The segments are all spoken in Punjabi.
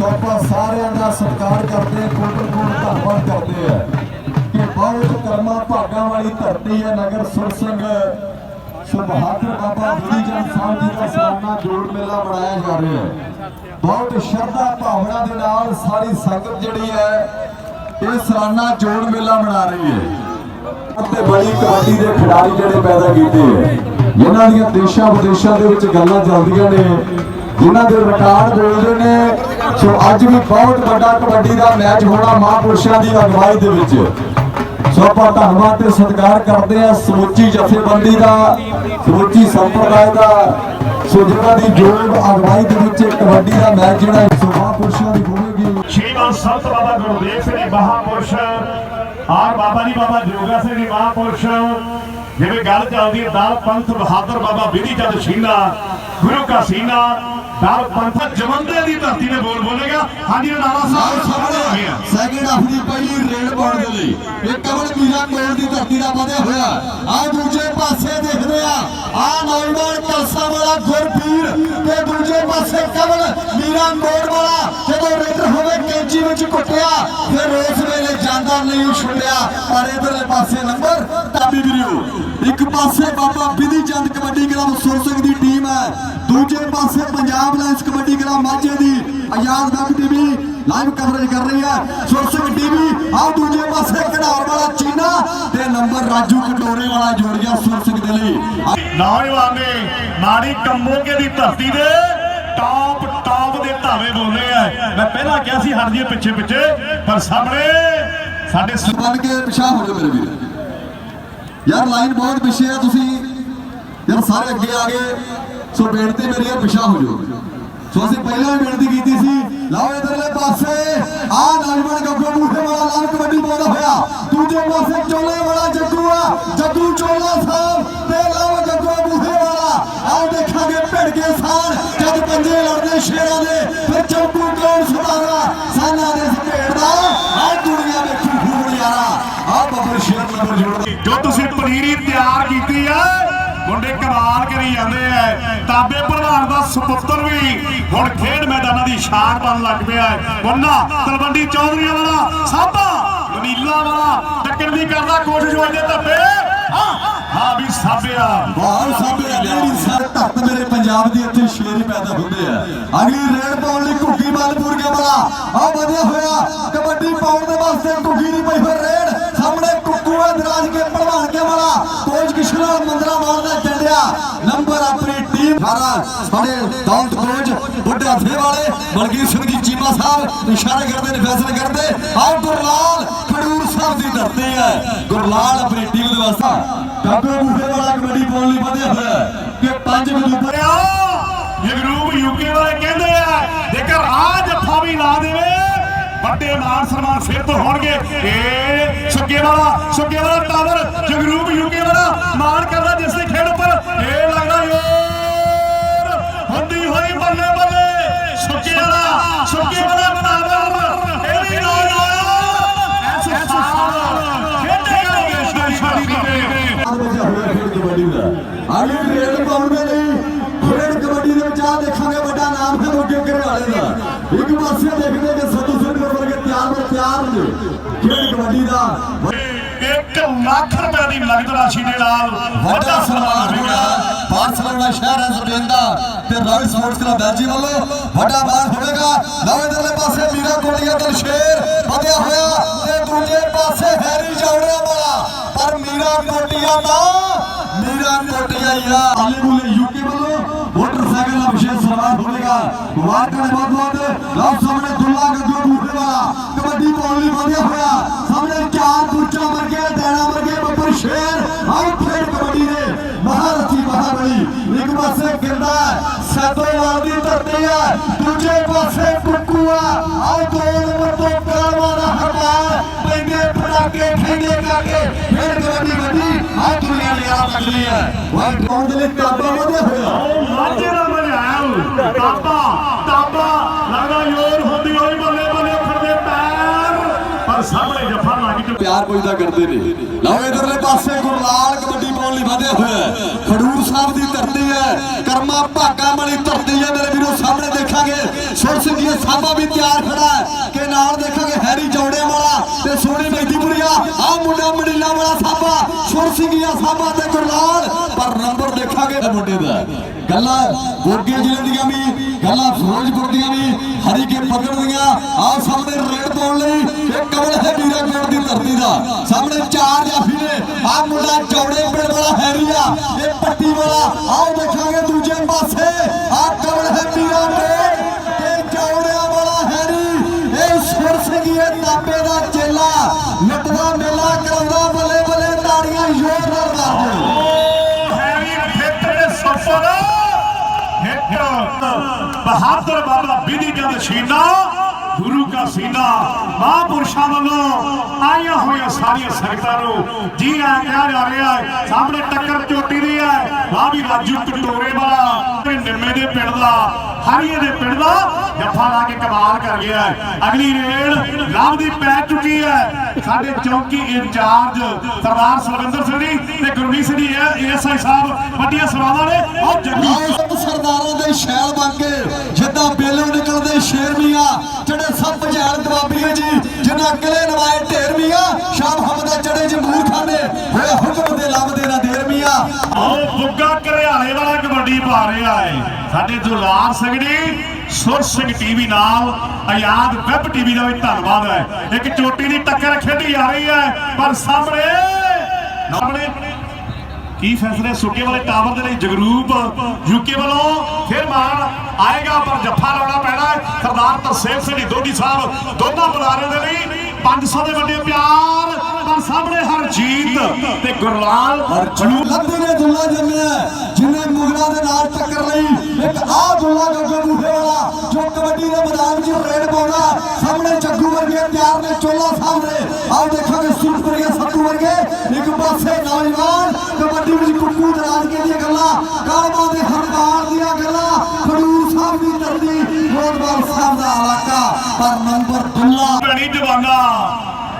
ਸੋ ਆਪਾਂ ਸਾਰਿਆਂ ਦਾ ਸਤਿਕਾਰ ਕਰਦੇ ਕੋਟਲ ਕੋਟ ਧੰਨਵਾਦ ਕਰਦੇ ਆ ਕਿ ਬਹੁਤ ਕਰਮਾ ਭਾਗਾਂ ਵਾਲੀ ਧਰਤੀ ਹੈ ਨਗਰ ਸੁਰ ਸਿੰਘ ਸੁਭਾਦਰ ਬਾਬਾ ਬੁੱਢੀ ਜਨ ਸਾਹਿਬ ਜੀ ਦਾ ਸਾਲਾਨਾ ਜੋੜ ਮੇਲਾ ਮਨਾਇਆ ਜਾ ਰਿਹਾ ਹੈ। ਬਹੁਤ ਸ਼ਰਧਾ ਭਾਵਨਾ ਦੇ ਨਾਲ ਸਾਰੀ ਸੰਗਤ ਜਿਹੜੀ ਹੈ ਇਹ ਸਾਲਾਨਾ ਜੋੜ ਮੇਲਾ ਮਨਾ ਰਹੀ ਹੈ। ਤੇ ਬੜੀ ਕਬੱਡੀ ਦੇ ਖਿਡਾਰੀ ਜਿਹੜੇ ਪੈਦਾ ਕੀਤੇ ਹੈ। ਜਿਨ੍ਹਾਂ ਦੀਆਂ ਦੇਸ਼ਾਂ ਵਿਦੇਸ਼ਾਂ ਦੇ ਵਿੱਚ ਗੱਲਾਂ ਚੱਲਦੀਆਂ ਨੇ, ਜਿਨ੍ਹਾਂ ਦੇ ਰਿਕਾਰਡ ਬੋਲਦੇ ਨੇ ਸੋ ਅੱਜ ਵੀ ਬਹੁਤ ਵੱਡਾ ਕਬੱਡੀ ਦਾ ਮੈਚ ਹੋਣਾ ਮਹਾਂਪੁਰਸ਼ਾਂ ਦੀ ਅਗਵਾਈ ਦੇ ਵਿੱਚ। ਸੋ ਆਪਾਂ ਧੰਨਵਾਦ ਤੇ ਸਤਿਕਾਰ ਕਰਦੇ ਆ ਸਮੁੱਚੀ ਜਥੇਬੰਦੀ ਦਾ ਸਮੁੱਚੀ ਸੰਪਰਦਾਇ ਦਾ। ਸੋ ਜਿਹੜਾ ਦੀ ਜੋਗ ਅਗਵਾਈ ਦੇ ਵਿੱਚ ਕਬੱਡੀ ਦਾ ਮੈਚ ਜਿਹੜਾ ਸੋ ਮਹਾਂਪੁਰਸ਼ਾਂ ਦੀ ਹੋਵੇਗੀ। ਸ਼੍ਰੀਮਾਨ ਸੰਤ ਬਾਬਾ ਗੁਰਦੇਵ ਸਿੰਘ ਜੀ ਆਰ ਬਾਬਾ ਜੀ, ਬਾਬਾ ਜੋਗਾ ਸਿੰਘ ਜੀ ਜਿਵੇਂ ਗੱਲ ਚੱਲਦੀ ਹੈ ਦਲ ਪੰਥ ਬਹਾਦਰ ਬਾਬਾ ਵਿਧੀ ਚੰਦ ਸ਼ੀਨਾ ਗੁਰੂ ਕਾ ਸੀਨਾ ਦਲ ਪੰਥ ਜਵੰਦੇ ਦੀ ਧਰਤੀ ਨੇ ਬੋਲ ਬੋਲੇਗਾ। ਹਾਂਜੀ ਰਣਾਵਾ ਸਾਹਿਬ ਸਾਹਮਣੇ ਆ ਗਿਆ। ਸੈਕਿੰਡ ਹਾਫ ਦੀ ਪਹਿਲੀ ਰੇਡ ਪਾਉਣ ਦੇ ਲਈ ਇਹ ਕਮਲ ਮੀਰਾ ਕੋਲ ਦੀ ਧਰਤੀ ਦਾ ਵਧਿਆ ਹੋਇਆ। ਆ ਦੂਜੇ ਪਾਸੇ ਦੇਖਦੇ ਆ ਆ ਨੌਜਵਾਨ ਕਲਸਾ ਵਾਲਾ ਗੁਰਪੀਰ ਤੇ ਦੂਜੇ ਪਾਸੇ ਕਮਲ ਮੀਰਾ ਕੋਲ ਵਾਲਾ, ਜਦੋਂ ਰੇਡਰ ਹੋਵੇ ਕੈਂਚੀ ਵਿੱਚ ਕੁੱਟਿਆ, ਫਿਰ ਉਸ ਵੇਲੇ ਜਾਂਦਾ ਨਹੀਂ ਛੁੱਟਿਆ। ਪਰ ਇਧਰਲੇ ਪਾਸੇ ਨੰਬਰ, ਤਾਬੀ ਵੀਰਿਓ ਇੱਕ ਪਾਸੇ ਬਾਬਾ ਵਿਧੀ ਚੰਦ ਕਬੱਡੀ ਕਲੱਬ ਸੁਰ ਦੀ ਟੀਮ ਹੈ, ਦੂਜੇ ਪਾਸੇ ਪੰਜਾਬ ਲਾਇਨਸ ਕਬੱਡੀ ਕਲੱਬ ਮਾਝੇ ਦੀ Azaad web TV live coverage ਕਰ ਰਹੀ ਹੈ। ਸੁਰ ਟੀਵੀ ਆ ਦੂਜੇ ਪਾਸੇ ਘੜਾਰ ਵਾਲਾ ਚੀਨਾ ਤੇ ਨੰਬਰ ਰਾਜੂ ਕਟੋਰੇ ਵਾਲਾ ਜੁੜ ਗਿਆ ਸੁਰ ਦੇ ਲਈ। ਨੌਜਵਾਨ ਨੇ ਮਾੜੀ ਕੰਮੋਗੇ ਦੀ ਧਰਤੀ ਦੇ ਟਾਪ ਧਾਵੇ ਬੋਲੇ ਆ। ਮੈਂ ਪਹਿਲਾਂ ਕਿਹਾ ਸੀ ਹਟ ਜੀਏ ਪਿੱਛੇ ਪਿੱਛੇ, ਪਰ ਸਾਹਮਣੇ ਸਾਡੇ ਬਣ ਕੇ ਪਿਛਾਹ ਹੋ ਜਾਓ ਮੇਰੇ ਵੀਰ। ਯਾਰ ਲਾਈਨ ਬਹੁਤ ਪਿੱਛੇ ਆ, ਤੁਸੀਂ ਯਾਰ ਸਾਰੇ ਅੱਗੇ ਆ ਗਏ। ਸੋ ਬੇਨਤੀ ਮੇਰੀ ਹੈ ਪਿਛਾਹ ਹੋ ਜਾਓ। ਸੋ ਅਸੀਂ ਪਹਿਲਾਂ ਵੀ ਬੇਨਤੀ ਕੀਤੀ ਸੀ, ਲਾਓ ਇਧਰਲੇ ਪਾਸੇ। ਆ ਨੌਜਵਾਨ ਗੱਗੂ ਮੂਹੇ ਵਾਲਾ ਲਾਲ ਕਬੱਡੀ ਪਾਉਂਦਾ ਹੋਇਆ ਦੂਜੇ ਪਾਸੇ ਚੋਲੇ ਵਾਲਾ ਜੱਗੂ ਆ, ਜੱਗੂ ਚੋਲਾ ਸਾਹਿਬ ਤੇ ਲਾਓ ਗੱਗੂ ਮੂਹੇ ਆਓ ਦੇਖਾਂਗੇ ਭਿੜ ਕੇ ਸਾਨ ਜਦ ਪੰਜੇ ਲੜਦੇ ਸ਼ੇਰਾਂ ਦੇ, ਫਿਰ ਚੌਕੂ ਕੌਣ ਸੁਧਾਰਾ ਸਾਨਾ ਦੇ ਸਪੇੜ ਦਾ ਆ ਦੁਨੀਆ ਵੇਖੀ ਫੂਲ ਯਾਰਾ। ਆ ਬੱਬਰ ਸ਼ੇਰ ਨੰਬਰ ਜੋੜ ਜੋ ਤੁਸੀਂ ਪਨੀਰੀ ਤਿਆਰ ਕੀਤੀ ਆ, ਮੁੰਡੇ ਕਮਾਲ ਕਰੀ ਜਾਂਦੇ ਐ ਤਾਬੇ ਪ੍ਰਧਾਨ ਦਾ ਸੁਪੁੱਤਰ ਵੀ ਹੁਣ ਖੇਡ ਮੈਦਾਨਾਂ ਦੀ ਸ਼ਾਨ ਬਣ ਲੱਗ ਪਿਆ ਹੈ। ਮੁੰਨਾ, ਤਲਵੰਡੀ ਚੌਧਰੀਆਂ ਵਾਲਾ, ਸਾਬਾ, ਮਨੀਲਾ ਵਾਲਾ ਟੱਕਣ ਦੀ ਕਰਦਾ ਕੋਸ਼ਿਸ਼ ਹੋਈ ਧੱਬੇ। ਹਾਂ ਵੀ ਸਾਬਿਆ ਬਾਹਰ ਸਾਹਮਣੇ ਜਿਹੜੀ ਸਰ ਧਰਤ ਮੇਰੇ ਪੰਜਾਬ ਦੀ ਇੱਥੇ ਸ਼ੇਰ ਹੀ ਪੈਦਾ ਹੁੰਦੇ ਆ ਅਗਲੀ ਰੇਡ ਪਾਉਣ ਲਈ ਘੁੱਗੀ ਮਾਲਪੁਰ ਕੇ ਵਾਲਾ ਆ ਵਧਿਆ ਹੋਇਆ ਕਬੱਡੀ ਪਾਉਣ ਦੇ ਵਾਸਤੇ ਘੁੱਗੀ ਦੀ ਪਈ ਹੋਈ ਰੇਡ ਸਾਹਮਣੇ ਕੁੱਕੂ ਹੈ ਦਰਾਜ ਕੇ ਭਲਵਾਨ ਕੇ ਵਾਲਾ ਕੋਚ ਕਿਸ਼ਨਾ ਮੰਦਰਾ ਮਾਰਦਾ ਡੰਡਿਆ ਨੰਬਰ ਆਪਣੀ ਟੀਮ ਸਾਰਾ ਸਾਡੇ ਦੌਲਤ ਕੋਚ ਬੁੱਢੇ ਹੱਥੇ ਵਾਲੇ ਮਲਕੀਤ ਸਿੰਘ ਜੀ ਚੀਮਾ ਸਾਹਿਬ ਇਸ਼ਾਰੇ ਕਰਦੇ ਨੇ ਫੈਸਲੇ ਕਰਦੇ ਆਓ ਗੁਰਲਾਲ ਖਡੂਰ ਸਾਹਿਬ ਦੀ ਧਰਤੀ ਹੈ ਗੁਰਲਾਲ ਆਪਣੀ ਟੀਮ ਦੇ ਵਾਸਤੇ ਕਾਬੂ ਬੂਹੇ ਵਾਲਾ ਕਬੱਡੀ ਪਾਉਣ ਲਈ ਵਧਿਆ ਹੋਇਆ ਕਿ ਪੰਜ ਮਿੰਟ ਆ ਜਗਰੂਪ ਯੂਕੇ ਵਾਲੇ ਕਹਿੰਦੇ ਆ ਜੇਕਰ ਆ ਜੱਫਾ ਵੀ ਲਾ ਦੇਵੇ ਵੱਡੇ ਮਾਨ ਸਨਮਾਨ ਫਿਰ ਤੋਂ ਹੋਣਗੇ। ਏ ਸੁੱਕੇ ਵਾਲਾ ਸੁੱਕੇ ਵਾਲਾ ਟਾਵਰ, ਜਗਰੂਪ ਯੂਕੇ ਵਾਲਾ ਮਾਨ ਕਰਦਾ ਜਿਸ ਦੀ ਖੇਡ ਉੱਪਰ ਤਿਆਰ ਨੇ ਖੇਡ ਕਬੱਡੀ ਦਾ 1 ਲੱਖ ਰੁਪਏ ਦੀ ਨਗਦ ਰਾਸ਼ੀ ਦੇ ਨਾਲ ਵੱਡਾ ਸਨਮਾਨ ਹੋਇਆ ਬਾਰਸਲੋਨਾ ਸ਼ਹਿਰ ਹੈ ਸੁਟਿੰਦਾ ਤੇ ਰਾਇਲ ਸਪੋਰਟਸ ਕਲੱਬ ਬੈਲਜੀ ਵੱਲੋਂ ਵੱਡਾ ਮਾਨ ਹੋਵੇਗਾ। ਨਵੇਂ ਦਰਲੇ ਪਾਸੇ ਮੀਰਾ ਕੋਟੀਆ ਦਾ ਸ਼ੇਰ ਵਧਿਆ ਹੋਇਆ ਤੇ ਦੂਜੇ ਪਾਸੇ ਹੈਰੀ ਜਾਉੜਿਆ ਵਾਲਾ। ਪਰ ਮੀਰਾ ਕੋਟੀਆ ਦਾ ਮੀਰਾ ਕੋਟੀਆ ਹੀ ਆ। ਹਾਲੀਵੁੱਡ ਯੂਕੇ ਵੱਲੋਂ ਮੋਟਰਸਾਈਕਲ ਦਾ ਵਿਸ਼ੇਸ਼ ਸਨਮਾਨ ਹੋਵੇਗਾ। ਨੇ ਬਹੁਤ ਬਹੁਤ ਲਓ ਸਾਹਮਣੇ ਦੁੱਲਾ ਬੂਹੇ ਵਾਲਾ ਲਈ ਵਧਿਆ ਹੋਇਆ। ਸਾਹਮਣੇ ਚਾਰ ਪੁੱਚਾ ਵਰਗੇ ਡੈਣਾ ਵਰਗੇ ਬੱਬਰ ਸ਼ੇਰ ਆਓ ਖੇਡ ਕਬੱਡੀ ਦੇ ਮਹਾਰਥੀ ਮਹਾਬਲੀ ਇੱਕ ਪਾਸੇ ਗਿਰਦਾ ਸਤੋਵਾਲ ਦੀ ਧਰਤੀ ਹੈ। ਦੂਜੇ ਪਾਸੇ ਕੁੱਕੂ ਆ। ਆਓ ਦੋ ਨੰਬਰ ਤੋਂ ਪਿਆਰਵਾ ਦਾ ਹਰਮਾਨ ਪੈਂਦੇ ਪਟਾਕੇ ਖੇਡੇ ਕਾਕੇ ਖੇਡ ਕਬੱਡੀ ਵੱਡੀ ਆਓ ਦੁਨੀਆ ਲਿਆ ਲੱਗਦੀ ਹੈ। ਵਾਹ ਕੌਣ ਦੇ ਲਈ ਕਾਬਾ ਵਧਿਆ ਹੋਇਆ। ਮਾਝੇ ਦਾ ਬਣਾਇਆ ਤਾਬਾ ਤਾਬਾ ਲੱਗਦਾ ਯੋਰ ਹੁੰਦੀ ਹੋਈ ਪਰ ਸਾਹਮਣੇ ਜੱਫਾ ਲੱਗ ਚੁੱਕਿਆ ਪਿਆਰ ਪੁੱਜਦਾ ਕਰਦੇ ਨੇ। ਲਓ ਇਧਰਲੇ ਪਾਸੇ ਗੁਰਲਾਲ ਕਬੱਡੀ ਪਾਉਣ ਲਈ ਵਧਿਆ ਹੋਇਆ ਖਡੂਰ ਸਾਹਿਬ ਦੀ ਧਰਤੀ ਹੈ। ਕਰਮਾ ਭਾਗਾ ਵਾਲੀ ਧਰਤੀ ਹੈ। ਮੇਰੇ ਵੀਰੋ, ਸਾਹਮਣੇ ਦੇਖਾਂਗੇ, ਸੁਰ ਸਿੰਘ ਸਾਬਾ ਵੀ ਤਿਆਰ ਖੜਾ ਹੈ। ਕਿ ਨਾਲ ਦੇਖਾਂਗੇ ਹੈਰੀ ਜੌੜਿਆਂ ਵਾਲਾ ਤੇ ਸੋਹਣੀ ਮਹਿਦੀਪੁਰੀਆ ਆ ਮੁੰਡਾ ਮੜੀਲਾ ਵਾਲਾ ਸਾਬਾ, ਸੁਰ ਸਿੰਘ ਸਾਬਾ ਤੇ ਗੁਰਲਾਲ। ਪਰ ਨੰਬਰ ਦੇਖਾਂਗੇ ਮੁੰਡੇ ਦਾ। ਗੱਲਾਂ ਮੋਗੇ ਜ਼ਿਲ੍ਹੇ ਦੀਆਂ ਵੀ, ਗੱਲਾਂ ਫਿਰੋਜ਼ਪੁਰ ਦੀਆਂ ਵੀ ਹਰੀ ਕੇ ਪੱਧਰ ਦੀਆਂ। ਆਹ ਸਾਹਮਣੇ ਰੇਡ ਪਾਉਣ ਲਈ ਇਹ ਕਮਲ ਹੈ ਵੀਰਾ ਕੋਟ ਦਾ ਸਾਹਮਣੇ ਚਾਰ ਜਾਫੀ ਨੇ। ਆਹ ਮੁੰਡਾ ਚੌੜੇ ਪਿੰਡ ਵਾਲਾ ਹੈਰੀਆ, ਇਹ ਪੱਟੀ ਵਾਲਾ। ਆਓ ਦੇਖਾਂਗੇ ਦੂਜੇ ਪਾਸੇ। ਆਹ ਕਮਲ ਹੈ ਵੀਰਾ ਕੋਟ ਤੇ ਚੌੜਿਆਂ ਵਾਲਾ ਹੈਰੀ। ਇਹ ਸੁਰ ਸਿੰਘੀਏ ਨਾਪੇ ਦਾ ਚੇਲਾ। ਲੁੱਟਦਾ ਮੇਲਾ ਕਰਾਉਂਦਾ ਬੱਲੇ ਬੱਲੇ ਤਾੜੀਆਂ ਜ਼ੋਰਦਾਰ ਮਾਰ ਬਹਾਦਰ ਬਾਬਾ ਬਿਧੀ ਚੰਦ ਸ਼ੀਨਾ। ਗੁਰੂ ਕਾ ਸੀਨਾ, ਮਹਾਂਪੁਰਸ਼ਾਂ ਵੱਲੋਂ ਆਈਆਂ ਹੋਈਆਂ ਸਾਰੀਆਂ ਸੰਗਤਾਂ ਨੂੰ ਜੀ ਆ ਕਿਹਾ ਜਾ ਰਿਹਾ ਹੈ ਸਾਹਮਣੇ ਟੱਕਰ ਚੋਟੀ ਦੀ ਹੈ ਆ ਵੀ ਰਾਜੂ ਕਟੋਰੇ ਵਾਲਾ ਤੇ ਨਿੰਮੇ ਦੇ ਪਿੰਡ ਦਾ, ਹਰੀਏ ਦੇ ਪਿੰਡ ਦਾ ਜੱਫਾ ਲਾ ਕੇ ਕਮਾਲ ਕਰ ਗਿਆ ਹੈ। ਅਗਲੀ ਰੇਡ ਲਵ ਦੀ ਪੈ ਚੁੱਕੀ ਹੈ। ਸਾਡੇ ਚੌਕੀ ਇੰਚਾਰਜ ਸਰਦਾਰ ਸੁਰਿੰਦਰ ਸਿੰਘ ਜੀ ਤੇ ਗੁਰਮੀਤ ਸਿੰਘ ਜੀ ਏਐਸਆਈ ਸਾਹਿਬ ਵੱਡੀਆਂ ਸਵਾਲਾਂ ਨੇ। ਉਹ ਜੰਗੀ ਸਰਦਾਰਾਂ ਦੇ ਸ਼ੈਲ ਬਣ ਕੇ, ਜਿੱਦਾਂ ਬੇਲੋਂ ਨਿਕਲਦੇ ਸ਼ੇਰ ਮੀਆਂ ਜਿਹੜੇ ਸਭ ਭਜਾਲ ਦਵਾਬੀਏ ਜੀ, ਜਿਨ੍ਹਾਂ ਕਿਲੇ ਨਵਾਏ ਢੇਰ ਸ਼ਾਮ ਹਮਦਾ ਚੜੇ ਜਮੂਰ ਖਾਨੇ ਹੋਇਆ ਹੁਕਮ ਦੇ ਲੱਭਦੇ ਨਾ ਦੇਰ ਆਓ ਬੁੱਗਾ ਘਰਿਆਲੇ ਵਾਲਾ ਕਬੱਡੀ ਪਾ ਰਿਹਾ ਹੈ ਸਾਡੇ ਦੁਲਾਰ ਸਿੰਘ ਸੁਰ ਸਿੰਘ ਟੀਵੀ ਨਾਲ, ਆਜ਼ਾਦ ਵੈਬ ਟੀਵੀ ਦਾ ਵੀ ਧੰਨਵਾਦ ਹੈ। ਇੱਕ ਚੋਟੀ ਦੀ ਟੱਕਰ ਖੇਡੀ ਜਾ ਰਹੀ ਹੈ, ਪਰ ਸਾਹਮਣੇ ਸਾਹਮਣੇ ਕੀ ਫੈਸਲੇ ਸੁੱਕੇ ਵਾਲੇ ਟਾਵਰ ਦੇ ਲਈ ਜਗਰੂਪ ਯੂਕੇ ਵੱਲੋਂ? ਫਿਰ ਮਾਰ। ਆਏਗਾ ਪਰ ਜੱਫਾ ਲਾਉਣਾ ਪੈਣਾ ਹੈ ਸਰਦਾਰ ਤਰਸੇਮ ਸਿੰਘ ਜੀ ਦੋਦੀ ਸਾਹਿਬ ਦੋਨਾਂ ਬੁਲਾਰੇ ਦੇ ਲਈ 500 ਦੇ ਵੱਡੇ ਪਿਆਰ ਪਰ ਸਾਹਮਣੇ ਹਰਜੀਤ ਤੇ ਗੁਰਲਾਲ ਖੜੂ ਲੱਭੇ ਨੇ ਦੁੱਲਾ ਜੰਮਿਆ ਜਿਨੇ ਮੁਗਲਾਂ ਦੇ ਨਾਲ ਟੱਕਰ ਲਈ ਇੱਕ ਆਹ ਦੁੱਲਾ ਗੱਗੋ ਬੂਹੇ ਵਾਲਾ ਜੋ ਕਬੱਡੀ ਦੇ ਮੈਦਾਨ 'ਚ ਰੇਡ ਪਾਉਂਦਾ ਸਾਹਮਣੇ ਜੱਗੂ ਵਰਗੇ ਪਿਆਰ ਨੇ ਚੋਲਾ ਸਾਹਮਣੇ ਆਓ ਦੇਖਾਂਗੇ ਸੂਟ ਵਰਗੇ ਸੱਤੂ ਵਰਗੇ ਇੱਕ ਪਾਸੇ ਨੌਜਵਾਨ ਕਬੱਡੀ ਵਿੱਚ ਕੁੱਕੂ ਦਰਾਜਗੇ ਦੀਆਂ ਗੱਲਾਂ ਕਾਲਮਾ ਦੇ ਹਰਦਾਰ ਨੰਬਰ ਦੁੱਲਾ ਭੈਣੀ ਜਵਾਨਾ,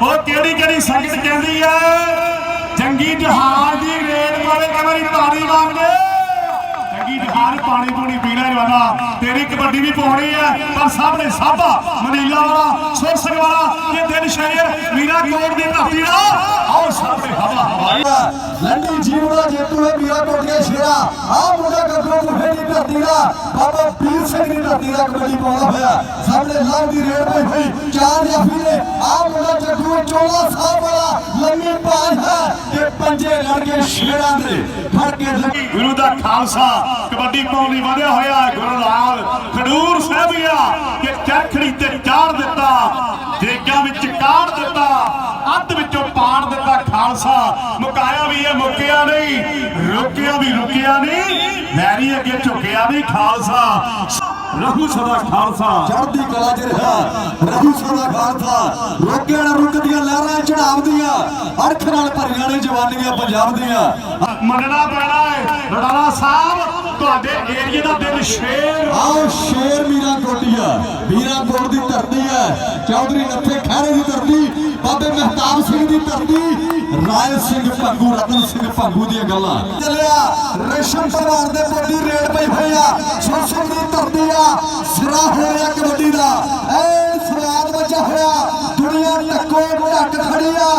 ਉਹ ਕਿਹੜੀ ਕਿਹੜੀ ਸੰਗਤ ਕਹਿੰਦੀ ਐ ਜੰਗੀ ਜਹਾਜ਼ ਦੀ ਰੇਡ ਵਾਲੇ ਕਮਰੀ ਤਾੜੀ ਮੰਗਦੇ ਜੰਗੀ ਜਹਾਜ਼ ਪਾਣੀ ਪੂਣੀ ਪੀਣਾ ਜਵਾਨਾ, ਤੇਰੀ ਕਬੱਡੀ ਵੀ ਪਾਉਣੀ ਐ ਪਰ ਸਾਹਮਣੇ ਸਾਬਾ, ਮਨੀਲਾ ਵਾਲਾ ਸੁਰ ਵਾਲਾ, ਇਹ ਦਿਨ ਸ਼ਹਿਰ ਮੀਰਾ ਕੋਟ ਦੀ ਧਰਤੀ ਦਾ ਸਾਹਮਣੇ ਹਵਾ ਹਵਾਈ ਲੰਡੀ ਜੀਵਨਾ ਜੇਤੂ ਹੈ ਮੀਰਾ ਕੋਟੀਆ ਸ਼ੇਰਾ। ਆ ਮੁੰਡਾ ਗੱਗੋ ਮੁਖੇ ਦੀ ਧਰਤੀ ਦਾ, ਬਾਬਾ ਪੀਰ ਸਿੰਘ ਦੀ ਧਰਤੀ ਦਾ ਕਬੱਡੀ ਪਾਉਂਦਾ ਹੋਇਆ। ਸਾਹਮਣੇ ਲਾਭ ਦੀ ਰੇਡ ਪਈ ਹੋਈ ਚਾਰ ਜਾਫੀ ਨੇ ਆ ਮੁੰਡਾ ਜੱਗੂ ਚੋਲਾ ਸਾਹਿਬ ਵਾਲਾ, ਲੰਮੀ ਪਾਸ ਹੈ। ਤੇ ਪੰਜੇ ਲੜ ਸ਼ੇਰਾਂ ਦੇ ਫੜ ਕੇ ਲੱਗੀ ਗੁਰੂ ਦਾ ਖਾਲਸਾ, ਕਬੱਡੀ ਪਾਉਣ ਲਈ ਵਧਿਆ ਹੋਇਆ ਗੁਰੂ ਲਾਲ ਖਡੂਰ ਸਾਹਿਬੀਆ ਕਿ ਚਰਖੜੀ ਤੇ ਚਾੜ ਦਿੱਤਾ ਦੇਗਾਂ ਵਿੱਚ ਕਾੜ ਦਿੱਤਾ ਅੱਧ ਵਿੱਚੋਂ ਪਾੜ ਦਿੱਤਾ ਖਾਲਸਾ ਮੁਕਾਇਆ ਵੀ ਇਹ ਮੁੱਕਿਆ ਨਹੀਂ ਰੁਕਿਆ ਵੀ ਰੁਕਿਆ ਨਹੀਂ। ਮੈਰੀ ਅੱਗੇ ਝੁਕਿਆ ਨਹੀਂ ਖਾਲਸਾ। ਰਹੂ ਸਦਾ ਖਾਲਸਾ। ਚੜ੍ਹਦੀ ਕਲਾ ਚ ਰਿਹਾ। ਰਹੂ ਸਦਾ ਖਾਲਸਾ। ਰੋਕਿਆ ਨਾ ਰੁਕਦੀਆਂ ਲਹਿਰਾਂ ਚੜਾਵਦੀਆਂ ਅਰਖ ਨਾਲ ਭਰੀਆਂ ਨੇ ਜਵਾਨੀਆਂ ਪੰਜਾਬ ਦੀਆਂ। ਮੰਨਣਾ ਪੈਣਾ ਹੈ ਰਡਾਲਾ ਸਾਹਿਬ ਤੁਹਾਡੇ ਏਰੀਏ ਦਾ ਦਿਲ ਸ਼ੇਰ। ਆਓ ਸ਼ੇਰ ਮੀਰਾ ਕੋਟੀਆ ਮੀਰਾ ਕੋਟ ਦੀ ਧਰਤੀ ਹੈ ਚੌਧਰੀ ਨੱਥੇ ਖਹਿਰੇ ਦੀ ਧਰਤੀ, ਬਾਬੇ ਮਹਿਤਾਬ ਸਿੰਘ ਦੀ ਧਰਤੀ, ਰਾਏ ਸਿੰਘ ਭੰਗੂ, ਰਤਨ ਸਿੰਘ ਭੰਗੂ ਦੀਆਂ ਗੱਲਾਂ। ਚੱਲਿਆ, ਰੇਸ਼ਮ ਪਰਿਵਾਰ ਦੇ ਪੋਤੀ ਰੇਡ ਪਈ ਹੋਈ ਸੁਰਸੁਰ ਦੀ ਧਰਤੀ ਆ। ਸਿਰਾ ਹੋਇਆ ਕਬੱਡੀ ਦਾ। ਐ ਸਵਾਦ ਬਚਾ ਹੋਇਆ ਦੁਨੀਆ ਟੱਕੋ ਢੱਕ ਖੜੀ ਆ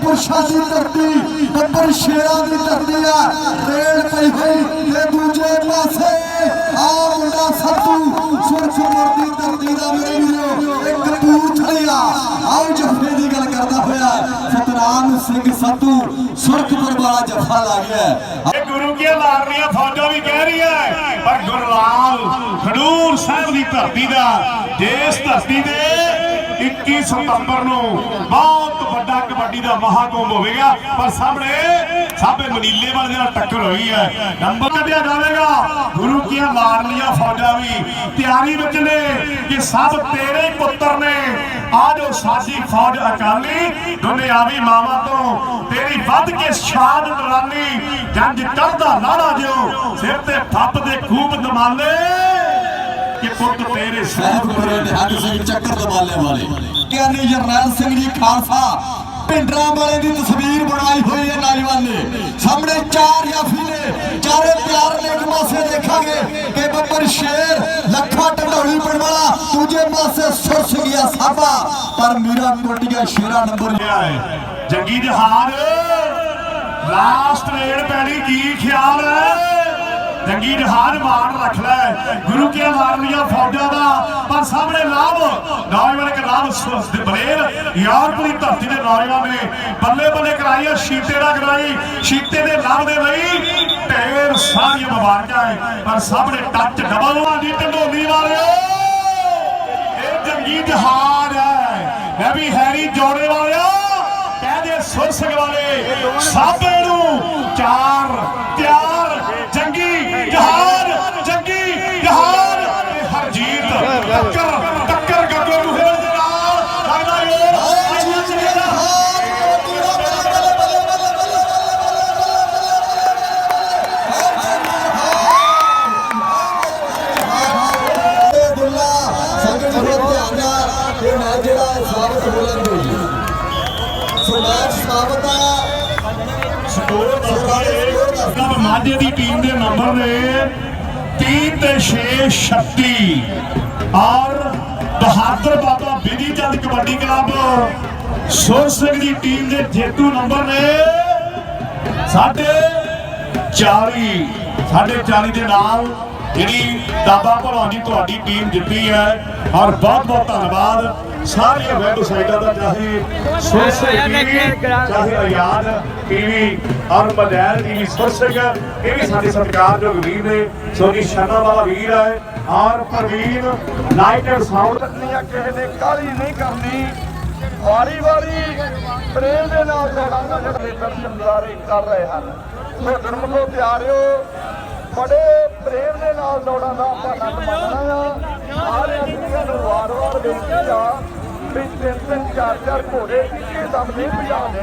ਕਿ ਦੀ ਧਰਤੀ ਬੱਬਰ ਸ਼ੇਰਾਂ ਦੀ ਧਰਤੀ ਆ। ਰੇਡ ਪਈ ਹੋਈ ਤੇ ਦੂਜੇ ਪਾਸੇ ਆ ਮੁੰਡਾ ਸੱਤੂ ਸੁਰਸੁਰ ਦੀ ਧਰਤੀ ਦਾ ਮੇਰੇ ਵੀਰੋ, ਇੱਕ ਕਪੂਰਥਲੀਆ ਆਓ ਜੱਫੇ ਦੀ ਗੱਲ ਕਰਦਾ ਹੋਇਆ, ਸਤਨਾਮ ਸਿੰਘ ਸੱਤੂ ਸੁਰਖਪੁਰ ਵਾਲਾ ਜੱਫਾ ਲਾ ਗਿਆ। ਇਹ ਗੁਰੂ ਕੀ ਲਾੜਨੀਆਂ ਫੌਜਾਂ ਵੀ ਕਹਿ ਰਹੀ ਪਰ ਗੁਰਲਾਲ ਖਡੂਰ ਸਾਹਿਬ ਦੀ ਧਰਤੀ ਦਾ, ਦੇਸ਼ ਧਰਤੀ ਦੇ 21 ਸਤੰਬਰ ਨੂੰ ਬਹੁਤ ਵੱਡਾ ਕਬੱਡੀ ਦਾ ਮਹਾਕੁੰਭ ਹੋਵੇਗਾ। ਪਰ ਸਾਹਮਣੇ ਸਾਬੇ ਮਨੀਲੇ ਵਾਲੇ ਨਾਲ ਟੱਕਰ ਹੋਈ ਹੈ। ਨੰਬਰ ਕੱਢਿਆ ਜਾਵੇਗਾ। ਗੁਰੂ ਕੀ ਲਾੜਨੀਆਂ ਫੌਜਾਂ ਵੀ। ਤਿਆਰੀ ਵਿੱਚ ਨੇ ਕਿ ਸਭ ਤੇਰੇ ਪੁੱਤਰ ਨੇ। ਆ ਜੋ ਸਾਡੀ ਫੌਜ ਅਕਾਲੀ। ਦੁਨਿਆਵੀ ਮਾਵਾਂ ਤੋਂ ਤੇਰੀ ਵੱਧ ਕੇ ਸ਼ਾਦ ਦਰਾਨੀ ਜੰਜ ਕਰਦਾ ਲਾੜਾ ਜਿਉ ਸਿਰ ਤੇ ਫੱਪ ਦੇ ਖੂਬ ਦਮਾਲੇ ਕਿ ਪੁੱਤ ਤੇਰੇ ਸਹਿਬ ਸਹਿਬ ਗੁਰੇ ਨਿਹੰਗ ਸਿੰਘ ਚੱਕਰ ਦਬਾਲੇ ਵਾਲੇ ਗਿਆਨੀ ਜਰਨੈਲ ਸਿੰਘ ਜੀ ਖਾਲਸਾ ਪਿੰਡਰਾਂ ਵਾਲੇ ਦੀ ਤਸਵੀਰ ਬਣਾਈ ਹੋਈ ਹੈ ਨੌਜਵਾਨ ਨੇ ਸਾਹਮਣੇ ਚਾਰ ਜਾਫੀ ਨੇ ਚਾਰੇ ਪਿਆਰ ਨੇ ਇੱਕ ਪਾਸੇ ਦੇਖਾਂਗੇ ਕਿ ਬੱਬਰ ਸ਼ੇਰ ਲੱਖਾ ਢੰਡੋਲੀ ਪਿੰਡ ਵਾਲਾ ਦੂਜੇ ਪਾਸੇ ਸੁਰਸ ਗਿਆ ਸਾਬਾ ਪਰ ਮੀਰਾ ਕੋਟੀਆ ਸ਼ੇਰਾ ਨੰਬਰ ਲਿਆ ਹੈ ਜੰਗੀ ਜਹਾਜ਼ ਲਾਸਟ ਰੇਡ ਪੈਣੀ ਕੀ ਖਿਆਲ ਹੈ ਜੰਗੀ ਜਹਾਜ਼ ਮਾਰ ਰੱਖ ਲੈ ਗੁਰੂ ਕੀ ਮਾਰ ਲਿਆ ਫੌਜਾਂ ਦਾ ਪਰ ਸਾਹਮਣੇ ਲਾਭ ਨੌਜਵਾਨ ਇੱਕ ਲਾਭ ਬਲੇਰ ਯੂਰਪ ਧਰਤੀ ਦੇ ਨੌਜਵਾਨ ਨੇ ਬੱਲੇ ਬੱਲੇ ਕਰਾਈ ਹੈ ਸ਼ੀਤੇ ਦਾ ਕਰਾਈ। ਸ਼ੀਤੇ ਦੇ ਲਾਭ ਦੇ ਲਈ ਢੇਰ ਸਾਰੀਆਂ ਮੁਬਾਰਕਾਂ ਹੈ ਪਰ ਸਾਹਮਣੇ ਟੱਚ ਡਬਲ ਵਾਲੀ ਢੰਡੋਲੀ ਵਾਲਿਓ। ਇਹ ਜੰਗੀ ਜਹਾਜ਼ ਹੈ ਮੈਂ ਵੀ ਹੈਰੀ ਜੋੜੇ ਵਾਲਿਆ ਕਹਿੰਦੇ ਸੁਰਸਗ ਵਾਲੇ ਸਾਬੇ ਨੂੰ ਚਾਰ ਇਹ ਮੈਂ ਜਿਹੜਾ ਸਾਬਤ ਬੋਲਣ ਦੀ ਸੋ ਮੈਚ ਸਾਬਤ ਆ ਸਕੋਰ ਦੀ ਟੀਮ ਦੇ ਨੰਬਰ ਨੇ 30 ਤੇ 6 36 ਔਰ ਬਹਾਦਰ ਬਾਬਾ ਬਿਧੀ ਚੰਦ ਕਬੱਡੀ ਕਲੱਬ ਸੁਰ ਸਿੰਘ ਦੀ ਟੀਮ ਦੇ ਜੇਤੂ ਨੰਬਰ ਨੇ ਸਾਡੇ 40 ਸਾਡੇ 40 ਦੇ ਨਾਲ ਜਿਹੜੀ ਦਾਬਾ ਭਲਵਾਨ ਜੀ ਤੁਹਾਡੀ ਟੀਮ ਜਿੱਤੀ ਹੈ ਔਰ ਬਹੁਤ ਬਹੁਤ ਧੰਨਵਾਦ। ਸਾਰੀਆਂ ਵੈਬਸਾਈਟਾਂ ਦਾ ਚਾਹੇ ਸੋਸ਼ਲ ਟੀਵੀ ਚਾਹੇ ਆਜ਼ਾਦ ਟੀਵੀ ਔਰ ਮੋਬਾਈਲ ਟੀਵੀ ਸੋਸ਼ਲ ਇਹ ਵੀ ਸਾਡੇ ਸਤਿਕਾਰਯੋਗ ਵੀਰ ਨੇ ਸੋ ਜੀ ਸ਼ਰਮਾ ਵਾਲਾ ਵੀਰ ਹੈ ਔਰ ਪ੍ਰਵੀਨ ਲਾਈਟ ਐਂਡ ਸਾਊਂਡ ਨਹੀਂ ਕਿਸੇ ਨੇ ਕਾਲੀ ਨਹੀਂ ਕਰਨੀ ਵਾਰੀ ਵਾਰੀ ਪ੍ਰੇਮ ਦੇ ਨਾਲ ਜਿਹੜੇ ਦਰਸ਼ਨਦਾਰੀ ਕਰ ਰਹੇ ਹਨ। ਸੋ ਜਨਮ ਤੋਂ ਪਿਆਰਿਓ ਬੜੇ ਪ੍ਰੇਮ ਦੇ ਨਾਲ ਦੌੜਾਂ ਦਾ ਆਪਾਂ ਆਨੰਦ ਮਾਣਨਾ ਆ ਸਾਰਿਆਂ ਦੁਨੀਆ ਨੂੰ ਵਾਰ-ਵਾਰ ਬੇਨਤੀ ਆ ਵੀ ਤਿੰਨ ਤਿੰਨ ਚਾਰ ਚਾਰ ਘੋੜੇ ਇੱਕੇ ਦਮ ਨਹੀਂ ਭਜਾਉਂਦੇ